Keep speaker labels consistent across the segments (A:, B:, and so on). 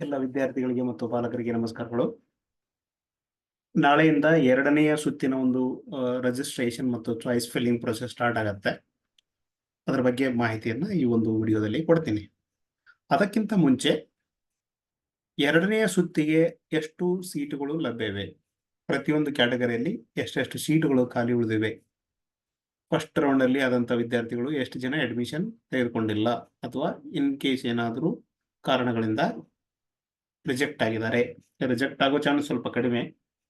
A: ಎಲ್ಲ ವಿದ್ಯಾರ್ಥಿಗಳಿಗೆ ಮತ್ತು ಪಾಲಕರಿಗೆ ನಮಸ್ಕಾರಗಳು. ನಾಳೆಯಿಂದ ಎರಡನೆಯ ಸುತ್ತಿನ ಒಂದು ರಿಜಿಸ್ಟ್ರೇಷನ್ ಮತ್ತು ಚಾಯ್ಸ್ ಫಿಲ್ಲಿಂಗ್ ಪ್ರೊಸೆಸ್ ಸ್ಟಾರ್ಟ್ ಆಗತ್ತೆ. ಅದರ ಬಗ್ಗೆ ಮಾಹಿತಿಯನ್ನು ಈ ಒಂದು ವಿಡಿಯೋದಲ್ಲಿ ಕೊಡ್ತೀನಿ. ಅದಕ್ಕಿಂತ ಮುಂಚೆ ಎರಡನೆಯ ಸುತ್ತಿಗೆ ಎಷ್ಟು ಸೀಟುಗಳು ಲಭ್ಯವೆ? ಪ್ರತಿಯೊಂದು ಕ್ಯಾಟಗರಿಯಲ್ಲಿ ಎಷ್ಟೆಷ್ಟು ಸೀಟುಗಳು ಖಾಲಿ ಉಳಿದಿವೆ? ಫಸ್ಟ್ ರೌಂಡ್ ಅಲ್ಲಿ ಆದಂತ ವಿದ್ಯಾರ್ಥಿಗಳು ಎಷ್ಟು ಜನ ಅಡ್ಮಿಷನ್ ತೆಗೆದುಕೊಂಡಿಲ್ಲ? ಅಥವಾ ಇನ್ ಕೇಸ್ ಏನಾದರೂ ಕಾರಣಗಳಿಂದ ರಿಜೆಕ್ಟ್ ಆಗಿದ್ದಾರೆ. ರಿಜೆಕ್ಟ್ ಆಗೋ ಚಾನ್ಸ್ ಸ್ವಲ್ಪ ಕಡಿಮೆ.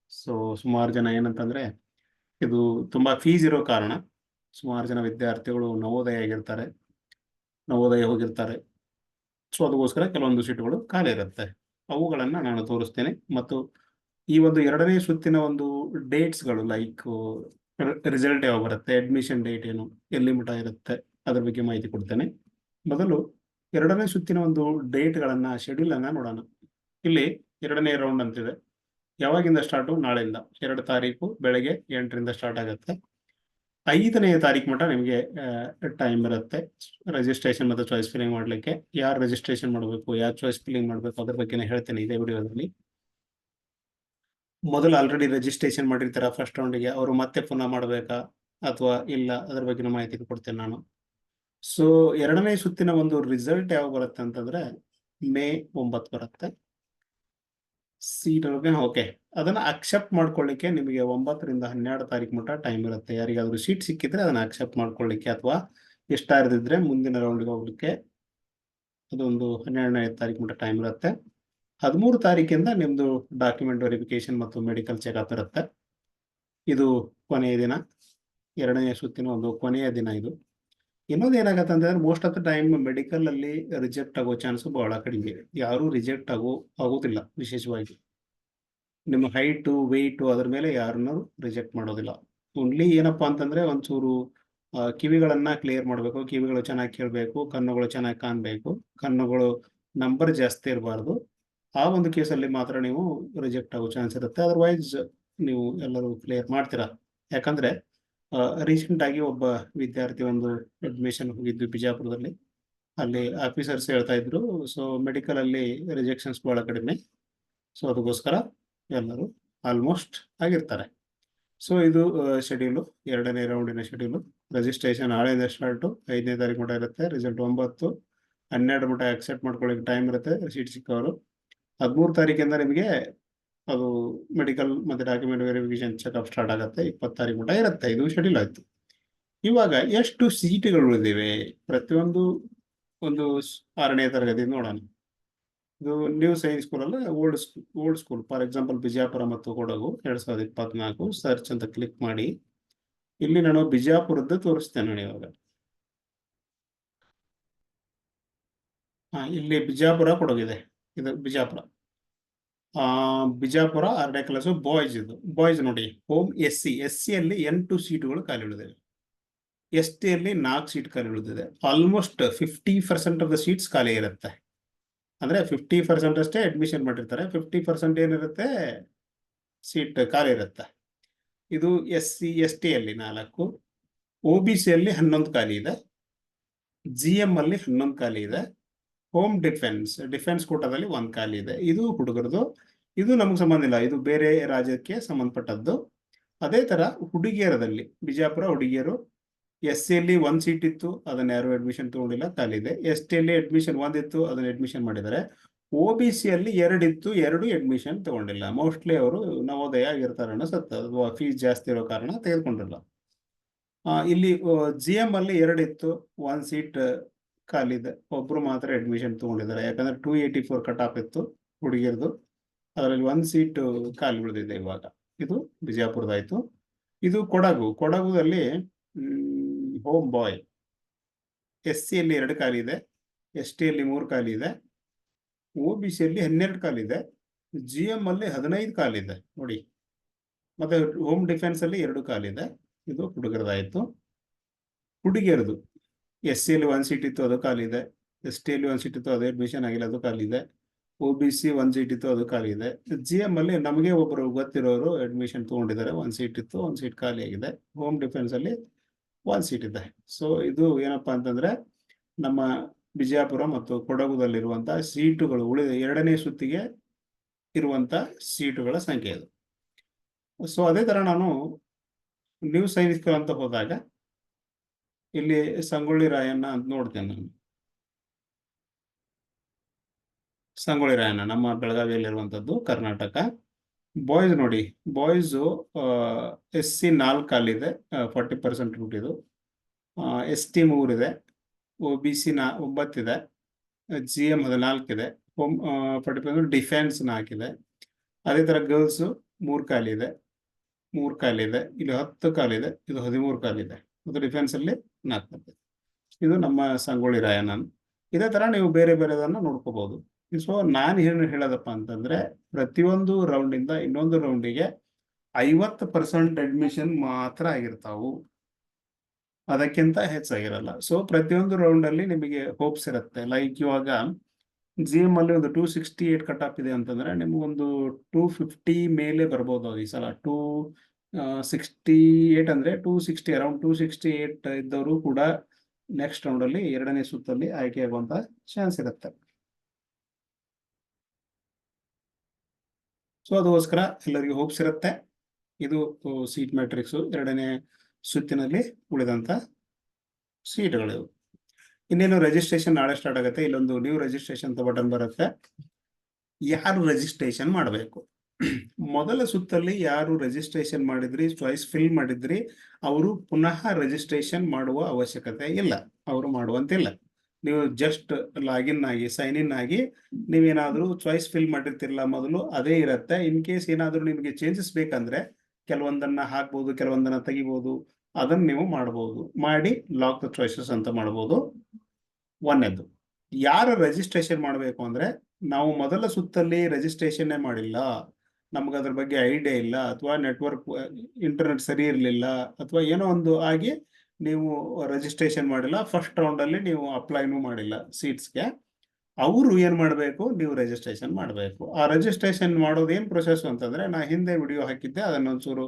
A: ಸೊ ಸುಮಾರು ಜನ ಏನಂತಂದ್ರೆ, ಇದು ತುಂಬಾ ಫೀಸ್ ಇರೋ ಕಾರಣ. ಸುಮಾರು ಜನ ವಿದ್ಯಾರ್ಥಿಗಳು ನವೋದಯ ಆಗಿರ್ತಾರೆ. ನವೋದಯ ಹೋಗಿರ್ತಾರೆ. ಸೊ ಅದಕ್ಕೋಸ್ಕರ ಕೆಲವೊಂದು ಸೀಟುಗಳು ಖಾಲಿ ಇರುತ್ತೆ. ಅವುಗಳನ್ನ ನಾನು ತೋರಿಸ್ತೇನೆ. ಮತ್ತು ಈ ಒಂದು ಎರಡನೇ ಸುತ್ತಿನ ಒಂದು ಡೇಟ್ಸ್ಗಳು ಲೈಕ್ ರಿಸಲ್ಟ್ ಯಾವಾಗ ಬರುತ್ತೆ ಅಡ್ಮಿಷನ್ ಡೇಟ್ ಏನು, ಎಲ್ಲಿ ಮಠ ಇರುತ್ತೆ, ಅದ್ರ ಬಗ್ಗೆ ಮಾಹಿತಿ ಕೊಡ್ತೇನೆ. ಮೊದಲು ಎರಡನೇ ಸುತ್ತಿನ ಒಂದು ಡೇಟ್ಗಳನ್ನ ಶೆಡ್ಯೂಲ್ ಅನ್ನ ನೋಡೋಣ. ಇಲ್ಲಿ ಎರಡನೇ ರೌಂಡ್ ಅಂತಿದೆ. ಯಾವಾಗಿಂದ ಸ್ಟಾರ್ಟು ನಾಳೆಯಿಂದ. ಎರಡು ತಾರೀಕು ಬೆಳಗ್ಗೆ ಎಂಟರಿಂದ ಸ್ಟಾರ್ಟ್ ಆಗುತ್ತೆ. ಐದನೇ ತಾರೀಕು ಮಟ್ಟ ನಿಮಗೆ ಟೈಮ್ ಇರುತ್ತೆ. ರಿಜಿಸ್ಟ್ರೇಷನ್ ಮತ್ತು ಚಾಯ್ಸ್ ಫಿಲ್ಲಿಂಗ್ ಮಾಡಲಿಕ್ಕೆ. ಯಾರು ರಿಜಿಸ್ಟ್ರೇಷನ್ ಮಾಡಬೇಕು, ಯಾರು ಚಾಯ್ಸ್ ಫಿಲ್ಲಿಂಗ್ ಮಾಡಬೇಕು, ಅದ್ರ ಬಗ್ಗೆ ಹೇಳ್ತೇನೆ ಇದೇ ವಿಡಿಯೋದಲ್ಲಿ. ಮೊದಲು ಆಲ್ರೆಡಿ ರಿಜಿಸ್ಟ್ರೇಷನ್ ಮಾಡಿರ್ತಾರೆ ಫಸ್ಟ್ ರೌಂಡಿಗೆ ಅವರು ಮತ್ತೆ ಪುನಃ ಮಾಡಬೇಕಾ? ಅಥವಾ ಇಲ್ಲ, ಅದ್ರ ಬಗ್ಗೆ ಮಾಹಿತಿ ಕೊಡ್ತೇನೆ ನಾನು. ಸೊ ಎರಡನೇ ಸುತ್ತಿನ ಒಂದು ರಿಸಲ್ಟ್ ಯಾವಾಗ ಬರುತ್ತೆ ಅಂತಂದ್ರೆ, ಮೇ ಒಂಬತ್ತು ಬರುತ್ತೆ. ಸೀಟ್ ಓಕೆ ಅದನ್ನ ಅಕ್ಸೆಪ್ಟ್ ಮಾಡ್ಕೊಳ್ಳಿಕ್ಕೆ ನಿಮಗೆ ಒಂಬತ್ತರಿಂದ ಹನ್ನೆರಡು ತಾರೀಕು ಮಟ್ಟ ಟೈಮ್ ಇರುತ್ತೆ. ಯಾರಿಗಾದ್ರೂ ಸೀಟ್ ಸಿಕ್ಕಿದ್ರೆ ಅದನ್ನ ಅಕ್ಸೆಪ್ಟ್ ಮಾಡ್ಕೊಳ್ಳಿಕ್ಕೆ ಅಥವಾ ಇಷ್ಟ ಇರದಿದ್ರೆ ಮುಂದಿನ ರೌಂಡ್ಗೆ ಹೋಗ್ಲಿಕ್ಕೆ ಅದೊಂದು ಹನ್ನೆರಡನೇ ತಾರೀಕು ಮಟ್ಟ ಟೈಮ್ ಇರುತ್ತೆ. ಹದಿಮೂರು ತಾರೀಕಿಂದ ನಿಮ್ದು ಡಾಕ್ಯುಮೆಂಟ್ ವೆರಿಫಿಕೇಶನ್ ಮತ್ತು ಮೆಡಿಕಲ್ ಚೆಕಪ್ ಇರುತ್ತೆ. ಇದು ಕೊನೆಯ ದಿನ. ಎರಡನೇ ಸುತ್ತಿನ ಒಂದು ಕೊನೆಯ ದಿನ ಇದು. ಇನ್ನೊಂದು ಅಂತಂದ್ರೆ most of the time medical ಅಲ್ಲಿ ರಿಜೆಕ್ಟ್ ಆಗೋ ಚಾನ್ಸ್ ಬಹಳ ಕಡಿಮೆ. ಯಾರು ರಿಜೆಕ್ಟ್ ಆಗೋ ಆಗೋದಿಲ್ಲ ವಿಶೇಷವಾಗಿ. ನಿಮ್ಮ ಹೈಟು ವೆಯ್ಟು ಅದ್ರ ಮೇಲೆ ಯಾರನ್ನೂ ರಿಜೆಕ್ಟ್ ಮಾಡೋದಿಲ್ಲ. ಓನ್ಲಿ ಏನಪ್ಪಾ ಅಂತಂದ್ರೆ ಒಂಚೂರು ಕಿವಿಗಳನ್ನ ಕ್ಲಿಯರ್ ಮಾಡಬೇಕು, ಕಿವಿಗಳು ಚೆನ್ನಾಗಿ ಕೇಳಬೇಕು, ಕಣ್ಣುಗಳು ಚೆನ್ನಾಗಿ ಕಾಣಬೇಕು, ಕಣ್ಣುಗಳು ನಂಬರ್ ಜಾಸ್ತಿ ಇರಬಾರ್ದು. ಆ ಒಂದು ಕೇಸಲ್ಲಿ ಮಾತ್ರ ನೀವು ರಿಜೆಕ್ಟ್ ಆಗೋ ಚಾನ್ಸ್ ಇರುತ್ತೆ. ಅದರ್ವೈಸ್ ನೀವು ಎಲ್ಲರೂ ಕ್ಲಿಯರ್ ಮಾಡ್ತೀರಾ? ಯಾಕಂದ್ರೆ ರೀಸೆಂಟ್ ಆಗಿ ಒಬ್ಬ ವಿದ್ಯಾರ್ಥಿ ಒಂದು ಅಡ್ಮಿಷನ್ ಹೋಗಿದ್ದು ಬಿಜಾಪುರದಲ್ಲಿ. ಅಲ್ಲಿ ಆಫೀಸರ್ಸ್ ಹೇಳ್ತಾ ಇದ್ರು ಸೊ ಮೆಡಿಕಲ್ ಅಲ್ಲಿ ರಿಜೆಕ್ಷನ್ಸ್ ಬಹಳ ಕಡಿಮೆ. ಸೊ ಅದಕ್ಕೋಸ್ಕರ ಎಲ್ಲರೂ ಆಲ್ಮೋಸ್ಟ್ ಆಗಿರ್ತಾರೆ. ಸೊ ಇದು ಶೆಡ್ಯೂಲು ಎರಡನೇ ರೌಂಡಿನ ಶೆಡ್ಯೂಲು ರಿಜಿಸ್ಟ್ರೇಷನ್ ನಾಳೆಯಿಂದ ಸ್ಟಾರ್ಟು ಐದನೇ ತಾರೀಕು ಮಟ್ಟ ಇರುತ್ತೆ. ರಿಸಲ್ಟ್ ಒಂಬತ್ತು, ಹನ್ನೆರಡು ಮಟ್ಟ ಅಕ್ಸೆಪ್ಟ್ ಮಾಡ್ಕೊಳ್ಳಿಕ್ಕೆ ಟೈಮ್ ಇರುತ್ತೆ. ಸೀಟ್ ಸಿಕ್ಕವರು. ಹದಿಮೂರು ತಾರೀಕಿಂದ ನಿಮಗೆ ಅದು ಮೆಡಿಕಲ್ ಮತ್ತೆ ಡಾಕ್ಯುಮೆಂಟ್ ವೆರಿಫಿಕೇಶನ್ ಚೆಕ್ಅಪ್ ಸ್ಟಾರ್ಟ್ ಆಗುತ್ತೆ, ಇಪ್ಪತ್ತು ತಾರೀಕು ಮಟ್ಟ ಇರುತ್ತೆ, ಇದು ಶೆಡ್ಯೂಲ್ ಆಯ್ತು. ಇವಾಗ ಎಷ್ಟು ಸೀಟುಗಳು ಉಳಿದಿವೆ? ಪ್ರತಿಯೊಂದು ಒಂದು ಆರನೇ ತರಗತಿ ನೋಡೋಣ. ಇದು ನ್ಯೂ ಸೈನ್ಸ್ ಸ್ಕೂಲ್ ಅಲ್ಲ old school old school for example Bijapur ಮತ್ತು ಕೊಡಗು ಎರಡು ಸಾವಿರದ ಇಪ್ಪತ್ನಾಲ್ಕು. ಸರ್ಚ್ ಅಂತ ಕ್ಲಿಕ್ ಮಾಡಿ. ಇಲ್ಲಿ ನಾನು ಬಿಜಾಪುರದ್ದು ತೋರಿಸ್ತೇನೆ ನೋಡಿ ಇವಾಗ. ಹಾಂ, ಇಲ್ಲಿ ಬಿಜಾಪುರ ಕೊಡಗಿದೆ ಇದು ಬಿಜಾಪುರ. ಬಿಜಾಪುರ ಆರನೇ ಕ್ಲಾಸು ಬಾಯ್ಸ್ ಇದು ಬಾಯ್ಸ್ ನೋಡಿ ಹೋಮ್ ಎಸ್ ಸಿ ಎಸ್ ಸಿಯಲ್ಲಿ ಎಂಟು ಸೀಟುಗಳು ಖಾಲಿ ಉಳಿದಿವೆ. ಎಸ್ ಟಿ ಅಲ್ಲಿ ನಾಲ್ಕು ಸೀಟ್ ಖಾಲಿ ಉಳಿದಿದೆ. Almost fifty percent of the seats ಖಾಲಿ ಇರುತ್ತೆ. ಅಂದ್ರೆ ಫಿಫ್ಟಿ ಪರ್ಸೆಂಟ್ ಅಷ್ಟೇ ಅಡ್ಮಿಷನ್ ಮಾಡಿರ್ತಾರೆ ಫಿಫ್ಟಿ ಪರ್ಸೆಂಟ್ ಏನಿರುತ್ತೆ ಸೀಟ್ ಖಾಲಿ ಇರುತ್ತೆ. ಇದು ಎಸ್ ಸಿ ಎಸ್ ಟಿ ಅಲ್ಲಿ ನಾಲ್ಕು. ಒ ಬಿ ಸಿಯಲ್ಲಿ ಹನ್ನೊಂದು ಖಾಲಿ ಇದೆ. ಜಿ ಎಂ ಅಲ್ಲಿ ಹನ್ನೊಂದು ಖಾಲಿ ಇದೆ. ಹೋಮ್ ಡಿಫೆನ್ಸ್ ಡಿಫೆನ್ಸ್ ಕೋಟಾದಲ್ಲಿ ಒಂದು ಖಾಲಿ ಇದೆ. ಇದು ಹುಡುಗರದು. ಇದು ನಮಗೆ ಸಂಬಂಧ ಇಲ್ಲ. ಇದು ಬೇರೆ ರಾಜ್ಯಕ್ಕೆ ಸಂಬಂಧಪಟ್ಟದ್ದು. ಅದೇ ತರ ಹುಡುಗಿಯರದಲ್ಲಿ, ಬಿಜಾಪುರ ಹುಡುಗಿಯರು ಎಸ್ ಸಿಯಲ್ಲಿ ಒಂದು ಸೀಟ್ ಇತ್ತು, ಅದನ್ನ ಯಾರು ಅಡ್ಮಿಷನ್ ತಗೊಂಡಿಲ್ಲ, ಖಾಲಿ ಇದೆ. ಎಸ್ ಟಿಯಲ್ಲಿ ಅಡ್ಮಿಷನ್ ಒಂದಿತ್ತು ಅದನ್ನ ಅಡ್ಮಿಷನ್ ಮಾಡಿದ್ದಾರೆ. ಒ ಬಿ ಸಿಯಲ್ಲಿ ಎರಡಿತ್ತು ಎರಡು ಅಡ್ಮಿಷನ್ ತಗೊಂಡಿಲ್ಲ. ಮೋಸ್ಟ್ಲಿ ಅವರು ನವೋದಯ ಆಗಿರ್ತಾರೆ ಅನಿಸುತ್ತೆ ಅಥವಾ ಫೀಸ್ ಜಾಸ್ತಿ ಇರೋ ಕಾರಣ ತೆಗೆದುಕೊಂಡಿಲ್ಲ. ಇಲ್ಲಿ ಜಿ ಎಂ ಅಲ್ಲಿ ಎರಡಿತ್ತು ಒಂದ್ ಸೀಟ್ ಖಾಲಿ ಇದೆ ಒಬ್ರು ಮಾತ್ರ ಅಡ್ಮಿಷನ್ ತಗೊಂಡಿದ್ದಾರೆ. ಯಾಕಂದ್ರೆ two eighty four cut off ಇತ್ತು ಹುಡುಗಿಯರ್ದು. ಅದರಲ್ಲಿ ಒಂದ್ ಸೀಟ್ ಖಾಲಿ ಉಳಿದಿದೆ ಇವಾಗ. ಇದು ಬಿಜಾಪುರದಾಯ್ತು ಇದು ಕೊಡಗು. ಕೊಡಗುದಲ್ಲಿ, ಹೋಮ್ ಬಾಯ್ ಎಸ್ ಸಿಯಲ್ಲಿ ಎರಡು ಖಾಲಿ ಇದೆ. ಎಸ್ ಟಿ ಅಲ್ಲಿ ಮೂರು ಖಾಲಿ ಇದೆ. ಒ ಬಿ ಸಿಯಲ್ಲಿ ಹನ್ನೆರಡು ಖಾಲಿ ಇದೆ. ಜಿ ಎಂ ಅಲ್ಲಿ ಹದಿನೈದು ಖಾಲಿ ಇದೆ. ನೋಡಿ. ಮತ್ತೆ ಹೋಮ್ ಡಿಫೆನ್ಸ್ ಅಲ್ಲಿ ಎರಡು ಖಾಲಿ ಇದೆ. ಇದು ಹುಡುಗರದಾಯಿತು ಹುಡುಗಿಯರದು. ಎಸ್ ಸಿ ಅಲ್ಲಿ ಒನ್ ಸೀಟ್ ಇತ್ತು ಅದು ಖಾಲಿ ಇದೆ. ಎಸ್ ಟಿ ಅಲ್ಲಿ ಒನ್ ಸೀಟ್ ಇತ್ತು ಅದು ಅಡ್ಮಿಷನ್ ಆಗಿಲ್ಲ, ಅದು ಖಾಲಿ ಇದೆ. O B C one seat ಇತ್ತು ಅದು ಖಾಲಿ ಇದೆ. ಜಿ ಎಂ ಅಲ್ಲಿ ನಮಗೆ ಒಬ್ಬರು ಗೊತ್ತಿರೋರು ಅಡ್ಮಿಷನ್ ತಗೊಂಡಿದ್ದಾರೆ ಒನ್ ಸೀಟ್ ಇತ್ತು ಒಂದು ಸೀಟ್ ಖಾಲಿ ಆಗಿದೆ. ಹೋಮ್ ಡಿಫೆನ್ಸ್ ಅಲ್ಲಿ ಒನ್ ಸೀಟ್ ಇದೆ. ಸೊ ಇದು ಏನಪ್ಪಾ ಅಂತಂದ್ರೆ ನಮ್ಮ ಬಿಜಾಪುರ ಮತ್ತು ಕೊಡಗುದಲ್ಲಿರುವಂತಹ ಸೀಟುಗಳು ಉಳಿದ ಎರಡನೇ ಸುತ್ತಿಗೆ ಇರುವಂತ ಸೀಟುಗಳ ಸಂಖ್ಯೆ ಅದು ಸೊ ಅದೇ ತರ ನಾನು ನ್ಯೂ ಸೈನಿಕರು ಅಂತ ಹೋದಾಗ ಇಲ್ಲಿ ಸಂಗೊಳ್ಳಿ ರಾಯಣ್ಣ ಅಂತ ನೋಡ್ತೇನೆ ನಾನು. ಸಂಗೊಳ್ಳಿ ರಾಯಣ್ಣ, ನಮ್ಮ ಬೆಳಗಾವಿಯಲ್ಲಿರುವಂತದ್ದು ಕರ್ನಾಟಕ. ಬಾಯ್ಸ್ ನೋಡಿ ಬಾಯ್ಸ್ ಎಸ್ ಸಿ ನಾಲ್ಕು ಅಲ್ಲಿದೆ ಫಾರ್ಟಿ ಪರ್ಸೆಂಟ್ ರೂಟ್ ಇದು. ಎಸ್ ಟಿ ಮೂರಿದೆ ಒ ಬಿ ಸಿ ನಾ, ಒಂಬತ್ತಿದೆ ಜಿ ಎಂ ಹದಿನಾಲ್ಕಿದೆ ಹೋಮ್ ಫಾರ್ಟಿ ಪರ್ಸೆಂಟ್ ಡಿಫೆನ್ಸ್ ನಾಲ್ಕಿದೆ. ಅದೇ ಥರ ಗರ್ಲ್ಸು ಮೂರು ಕಾಲಿದೆ ಮೂರು ಕಾಲಿದೆ, ಇಲ್ಲಿ ಹತ್ತು ಕಾಲಿದೆ, ಇದು ಹದಿಮೂರು ಕಾಲಿದೆ. ಮತ್ತು ಡಿಫೆನ್ಸಲ್ಲಿ ನಾಲ್ಕು ಇದು ನಮ್ಮ ಸಂಗೊಳ್ಳಿ ರಾಯಣ್ಣ ಇದೇ ತರ ನೀವು ಬೇರೆ ಬೇರೆದನ್ನ ನೋಡ್ಕೋಬಹುದು. ಸೊ ನಾನು ಏನು ಹೇಳೋದಪ್ಪ ಅಂತಂದ್ರೆ, ಪ್ರತಿಯೊಂದು ರೌಂಡಿಂದ ಇನ್ನೊಂದು ರೌಂಡಿಗೆ ಐವತ್ತು ಪರ್ಸೆಂಟ್ ಅಡ್ಮಿಷನ್ ಮಾತ್ರ ಆಗಿರ್ತಾವು. ಅದಕ್ಕಿಂತ ಹೆಚ್ಚಾಗಿರಲ್ಲ. ಸೊ ಪ್ರತಿಯೊಂದು ರೌಂಡ್ ಅಲ್ಲಿ ನಿಮಗೆ ಹೋಪ್ಸ್ ಇರುತ್ತೆ. ಲೈಕ್ ಇವಾಗ ಜಿ ಎಂ ಅಲ್ಲಿ ಒಂದು two sixty eight cut off ಇದೆ ಅಂತಂದ್ರೆ ನಿಮ್ಗೊಂದು ಟೂ ಫಿಫ್ಟಿ ಮೇಲೆ ಬರ್ಬೋದು ಈ ಸಲ. ಟೂ ಸಿಕ್ಸ್ಟಿ ಏಟ್ ಅಂದ್ರೆ two sixty around two sixty eight ಇದ್ದವರು ಕೂಡ ನೆಕ್ಸ್ಟ್ ರೌಂಡಲ್ಲಿ ಎರಡನೇ ಸುತ್ತಲ್ಲಿ ಆಯ್ಕೆ ಆಗುವಂತ ಚಾನ್ಸ್ ಇರುತ್ತೆ. ಸೊ ಅದಕ್ಕೋಸ್ಕರ ಎಲ್ಲರಿಗೂ ಹೋಪ್ಸ್ ಇರುತ್ತೆ. ಇದು ಸೀಟ್ ಮ್ಯಾಟ್ರಿಕ್ಸ್ ಎರಡನೇ ಸುತ್ತಿನಲ್ಲಿ ಉಳಿದಂತ ಸೀಟ್ಗಳಿವು ಇನ್ನೇನು ರಿಜಿಸ್ಟ್ರೇಷನ್ ನಾಳೆ ಸ್ಟಾರ್ಟ್ ಆಗುತ್ತೆ. ಇಲ್ಲೊಂದು ನ್ಯೂ ರಿಜಿಸ್ಟ್ರೇಷನ್ ಅಂತ ಬಟನ್ ಬರುತ್ತೆ. ಯಾರು ರಿಜಿಸ್ಟ್ರೇಷನ್ ಮಾಡಬೇಕು? ಮೊದಲ ಸುತ್ತಲ್ಲಿ ಯಾರು ರಿಜಿಸ್ಟ್ರೇಷನ್ ಮಾಡಿದ್ರಿ ಚಾಯ್ಸ್ ಫಿಲ್ ಮಾಡಿದ್ರಿ, ಅವರು ಪುನಃ ರಿಜಿಸ್ಟ್ರೇಷನ್ ಮಾಡುವ ಅವಶ್ಯಕತೆ ಇಲ್ಲ. ಅವರು ಮಾಡುವಂತಿಲ್ಲ. ನೀವು ಜಸ್ಟ್ ಲಾಗಿನ್ ಆಗಿ ಸೈನ್ ಇನ್ ಆಗಿ, ನೀವೇನಾದರೂ ಚಾಯ್ಸ್ ಫಿಲ್ ಮಾಡಿರ್ತಿರಲ್ಲ ಮೊದಲು, ಅದೇ ಇರುತ್ತೆ. ಇನ್ ಕೇಸ್ ಏನಾದರೂ ನಿಮಗೆ ಚೇಂಜಸ್ ಬೇಕಂದ್ರೆ, ಕೆಲವೊಂದನ್ನ ಹಾಕ್ಬೋದು, ಕೆಲವೊಂದನ್ನ ತೆಗಿಬೋದು, ಅದನ್ನ ನೀವು ಮಾಡಬಹುದು ಮಾಡಿ ಲಾಕ್ ದ ಚಾಯ್ಸಸ್ ಅಂತ ಮಾಡಬಹುದು ಒಂದನೇದು. ಯಾರು ರಿಜಿಸ್ಟ್ರೇಷನ್ ಮಾಡಬೇಕು ಅಂದ್ರೆ, ನಾವು ಮೊದಲ ಸುತ್ತಲ್ಲಿ ರಿಜಿಸ್ಟ್ರೇಷನ್ ಮಾಡಿಲ್ಲ. ನಮ್ಗೆ ಅದ್ರ ಬಗ್ಗೆ ಐಡಿಯಾ ಇಲ್ಲ ಅಥವಾ ನೆಟ್ವರ್ಕ್ ಇಂಟರ್ನೆಟ್ ಸರಿ ಇರಲಿಲ್ಲ ಅಥವಾ ಏನೋ ಒಂದು ಆಗಿ ನೀವು ರಿಜಿಸ್ಟ್ರೇಷನ್ ಮಾಡಿಲ್ಲ ಫಸ್ಟ್ ರೌಂಡಲ್ಲಿ ನೀವು ಅಪ್ಲೈನೂ ಮಾಡಿಲ್ಲ ಸೀಟ್ಸ್ಗೆ ಅವರು ಏನ್ ಮಾಡಬೇಕು? ನೀವು ರಿಜಿಸ್ಟ್ರೇಷನ್ ಮಾಡಬೇಕು. ಆ ರಿಜಿಸ್ಟ್ರೇಷನ್ ಮಾಡೋದು ಏನು ಪ್ರೊಸೆಸ್ ಅಂತಂದ್ರೆ ನಾ ಹಿಂದೆ ವಿಡಿಯೋ ಹಾಕಿದ್ದೆ ಅದನ್ನೊಂಚೂರು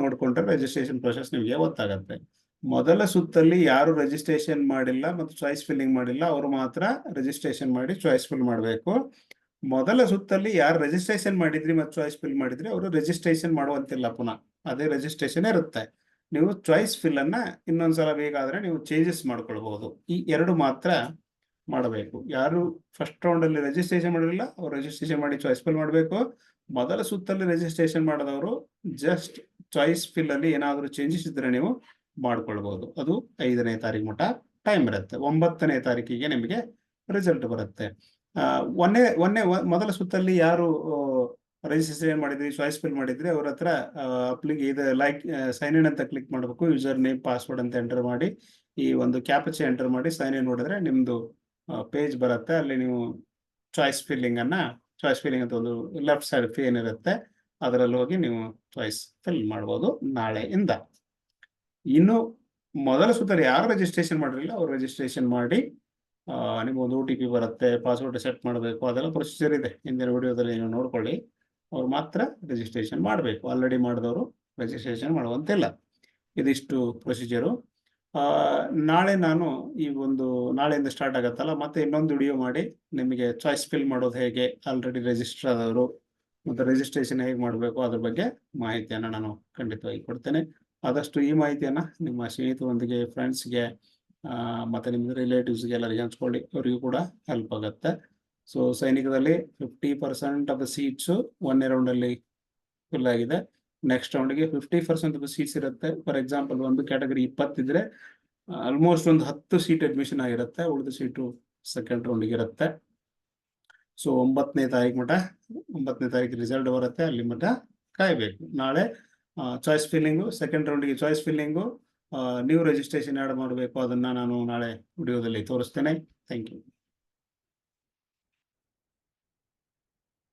A: ನೋಡಿಕೊಂಡ್ರೆ ರಿಜಿಸ್ಟ್ರೇಷನ್ ಪ್ರೊಸೆಸ್ ನಿಮಗೆ ಗೊತ್ತಾಗತ್ತೆ. ಮೊದಲ ಸುತ್ತಲ್ಲಿ ಯಾರು ರಿಜಿಸ್ಟ್ರೇಷನ್ ಮಾಡಿಲ್ಲ ಮತ್ತು ಚಾಯ್ಸ್ ಫಿಲ್ಲಿಂಗ್ ಮಾಡಿಲ್ಲ, ಅವರು ಮಾತ್ರ ರಿಜಿಸ್ಟ್ರೇಷನ್ ಮಾಡಿ ಚಾಯ್ಸ್ ಫಿಲ್ ಮಾಡಬೇಕು. ಮೊದಲ ಸುತ್ತಲ್ಲಿ ಯಾರು ರಿಜಿಸ್ಟ್ರೇಷನ್ ಮಾಡಿದ್ರಿ ಮತ್ತು ಚಾಯ್ಸ್ ಫಿಲ್ ಮಾಡಿದ್ರಿ, ಅವರು ರಿಜಿಸ್ಟ್ರೇಷನ್ ಮಾಡುವಂತಿಲ್ಲ ಪುನಃ. ಅದೇ ರಿಜಿಸ್ಟ್ರೇಷನ್ ಇರುತ್ತೆ. ನೀವು ಚಾಯ್ಸ್ ಫಿಲ್ ಅನ್ನ ಇನ್ನೊಂದ್ಸಲ ಬೇಕಾದ್ರೆ ನೀವು ಚೇಂಜಸ್ ಮಾಡ್ಕೊಳ್ಬಹುದು. ಈ ಎರಡು ಮಾತ್ರ ಮಾಡಬೇಕು. ಯಾರು ಫಸ್ಟ್ ರೌಂಡ್ ಅಲ್ಲಿ ರಿಜಿಸ್ಟ್ರೇಷನ್ ಮಾಡಿರಲಿಲ್ಲ, ಅವ್ರು ರಿಜಿಸ್ಟ್ರೇಷನ್ ಮಾಡಿ ಚಾಯ್ಸ್ ಫಿಲ್ ಮಾಡಬೇಕು. ಮೊದಲ ಸುತ್ತಲ್ಲಿ ರಿಜಿಸ್ಟ್ರೇಷನ್ ಮಾಡಿದವರು ಜಸ್ಟ್ ಚಾಯ್ಸ್ ಫಿಲ್ ಅಲ್ಲಿ ಏನಾದರೂ ಚೇಂಜಸ್ ಇದ್ರೆ ನೀವು ಮಾಡ್ಕೊಳ್ಬಹುದು. ಅದು ಐದನೇ ತಾರೀಕು ಮಟ್ಟ ಟೈಮ್ ಇರುತ್ತೆ. ಒಂಬತ್ತನೇ ತಾರೀಕಿಗೆ ನಿಮಗೆ ರಿಸಲ್ಟ್ ಬರುತ್ತೆ. ಒಂದೇ ಒಂದೇ ಮೊದಲ ಸುತ್ತಲ್ಲಿ ಯಾರು ರಿಜಿಸ್ಟ್ರೇಷನ್ ಮಾಡಿದ್ರಿ ಚಾಯ್ಸ್ ಫಿಲ್ ಮಾಡಿದ್ರಿ, ಅವ್ರ ಹತ್ರ ಅಪ್ಲಿಕ್ ಇದು ಲೈಕ್ ಸೈನ್ ಇನ್ ಅಂತ ಕ್ಲಿಕ್ ಮಾಡಬೇಕು ಯೂಸರ್ ನೇಮ್ ಪಾಸ್ವರ್ಡ್ ಅಂತ ಎಂಟರ್ ಮಾಡಿ, ಈ ಒಂದು ಕ್ಯಾಪಚಿ ಎಂಟರ್ ಮಾಡಿ ಸೈನ್ ಇನ್ ನೋಡಿದ್ರೆ ನಿಮ್ದು ಪೇಜ್ ಬರುತ್ತೆ, ಅಲ್ಲಿ ನೀವು ಚಾಯ್ಸ್ ಫಿಲ್ಲಿಂಗ್ ಅನ್ನ ಚಾಯ್ಸ್ ಫಿಲ್ಲಿಂಗ್ ಅಂತ ಒಂದು ಲೆಫ್ಟ್ ಸೈಡ್ ಫೇನ್ ಇರುತ್ತೆ ಅದರಲ್ಲಿ ಹೋಗಿ ನೀವು ಚಾಯ್ಸ್ ಫಿಲ್ ಮಾಡ್ಬೋದು ನಾಳೆಯಿಂದ. ಇನ್ನು ಮೊದಲ ಸುತ್ತಲ್ಲಿ ಯಾರು ರಿಜಿಸ್ಟ್ರೇಷನ್ ಮಾಡಿರಲಿಲ್ಲ, ಅವ್ರು ರಿಜಿಸ್ಟ್ರೇಷನ್ ಮಾಡಿ ನಿಮ್ಗೊಂದು ಓ ಟಿ ಪಿ ಬರುತ್ತೆ ಪಾಸ್ವರ್ಡ್ ಸೆಟ್ ಮಾಡಬೇಕು, ಅದೆಲ್ಲ ಪ್ರೊಸೀಜರ್ ಇದೆ. ಹಿಂದಿನ ವಿಡಿಯೋದಲ್ಲಿ ನೀವು ನೋಡ್ಕೊಳ್ಳಿ. ಅವ್ರು ಮಾತ್ರ ರಿಜಿಸ್ಟ್ರೇಷನ್ ಮಾಡಬೇಕು. ಆಲ್ರೆಡಿ ಮಾಡಿದವರು ರಿಜಿಸ್ಟ್ರೇಷನ್ ಮಾಡುವಂತಿಲ್ಲ. ಇದಿಷ್ಟು ಪ್ರೊಸೀಜರು ನಾಳೆ ನಾನು ಈ ಒಂದು, ನಾಳೆಯಿಂದ ಸ್ಟಾರ್ಟ್ ಆಗುತ್ತಲ್ಲ, ಮತ್ತೆ ಇನ್ನೊಂದು ವಿಡಿಯೋ ಮಾಡಿ ನಿಮಗೆ ಚಾಯ್ಸ್ ಫಿಲ್ ಮಾಡೋದು ಹೇಗೆ? ಆಲ್ರೆಡಿ ರಿಜಿಸ್ಟರ್ ಆದವರು, ಮತ್ತು ರಿಜಿಸ್ಟ್ರೇಷನ್ ಹೇಗೆ ಮಾಡಬೇಕು? ಅದ್ರ ಬಗ್ಗೆ ಮಾಹಿತಿಯನ್ನು ನಾನು ಖಂಡಿತವಾಗಿ ಕೊಡ್ತೇನೆ. ಆದಷ್ಟು ಈ ಮಾಹಿತಿಯನ್ನು ನಿಮ್ಮ ಸ್ನೇಹಿತರೊಂದಿಗೆ ಫ್ರೆಂಡ್ಸ್ಗೆ ಮತ್ತು ನಿಮ್ಮ ರಿಲೇಟಿವ್ಸ್ಗೆ ಎಲ್ಲರಿಗೆ ಹಂಚ್ಕೊಳ್ಳಿ. ಅವರಿಗೂ ಕೂಡ ಹೆಲ್ಪ್ ಆಗುತ್ತೆ. So ಸೈನಿಕದಲ್ಲಿ fifty percent of the seats ಒಂದನೇ ರೌಂಡಲ್ಲಿ ಫುಲ್ ಆಗಿದೆ. ನೆಕ್ಸ್ಟ್ ರೌಂಡ್ಗೆ ಫಿಫ್ಟಿ ಪರ್ಸೆಂಟ್ ಆಫ್ ಸೀಟ್ಸ್ ಇರುತ್ತೆ. ಫಾರ್ ಎಕ್ಸಾಂಪಲ್ ಒಂದು ಕ್ಯಾಟಗರಿ ಇಪ್ಪತ್ತಿದ್ರೆ ಆಲ್ಮೋಸ್ಟ್ ಒಂದು ಹತ್ತು ಸೀಟ್ ಅಡ್ಮಿಷನ್ ಆಗಿರುತ್ತೆ. ಉಳಿದ ಸೀಟು ಸೆಕೆಂಡ್ ರೌಂಡಿಗೆ ಇರುತ್ತೆ. ಸೊ ಒಂಬತ್ತನೇ ತಾರೀಕು ಮಠ, ಒಂಬತ್ತನೇ ತಾರೀಕು ರಿಸಲ್ಟ್ ಬರುತ್ತೆ. ಅಲ್ಲಿ ಮಟ್ಟ ಕಾಯಬೇಕು. ನಾಳೆ ಚಾಯ್ಸ್ ಫಿಲ್ಲಿಂಗು ಸೆಕೆಂಡ್ ರೌಂಡಿಗೆ ಚಾಯ್ಸ್ ಫಿಲ್ಲಿಂಗು ನೀವು ರಿಜಿಸ್ಟ್ರೇಷನ್ ಆ್ಯಡ್ ಮಾಡಬೇಕು. ಅದನ್ನ ನಾನು ನಾಳೆ ವಿಡಿಯೋದಲ್ಲಿ ತೋರಿಸ್ತೇನೆ. Thank you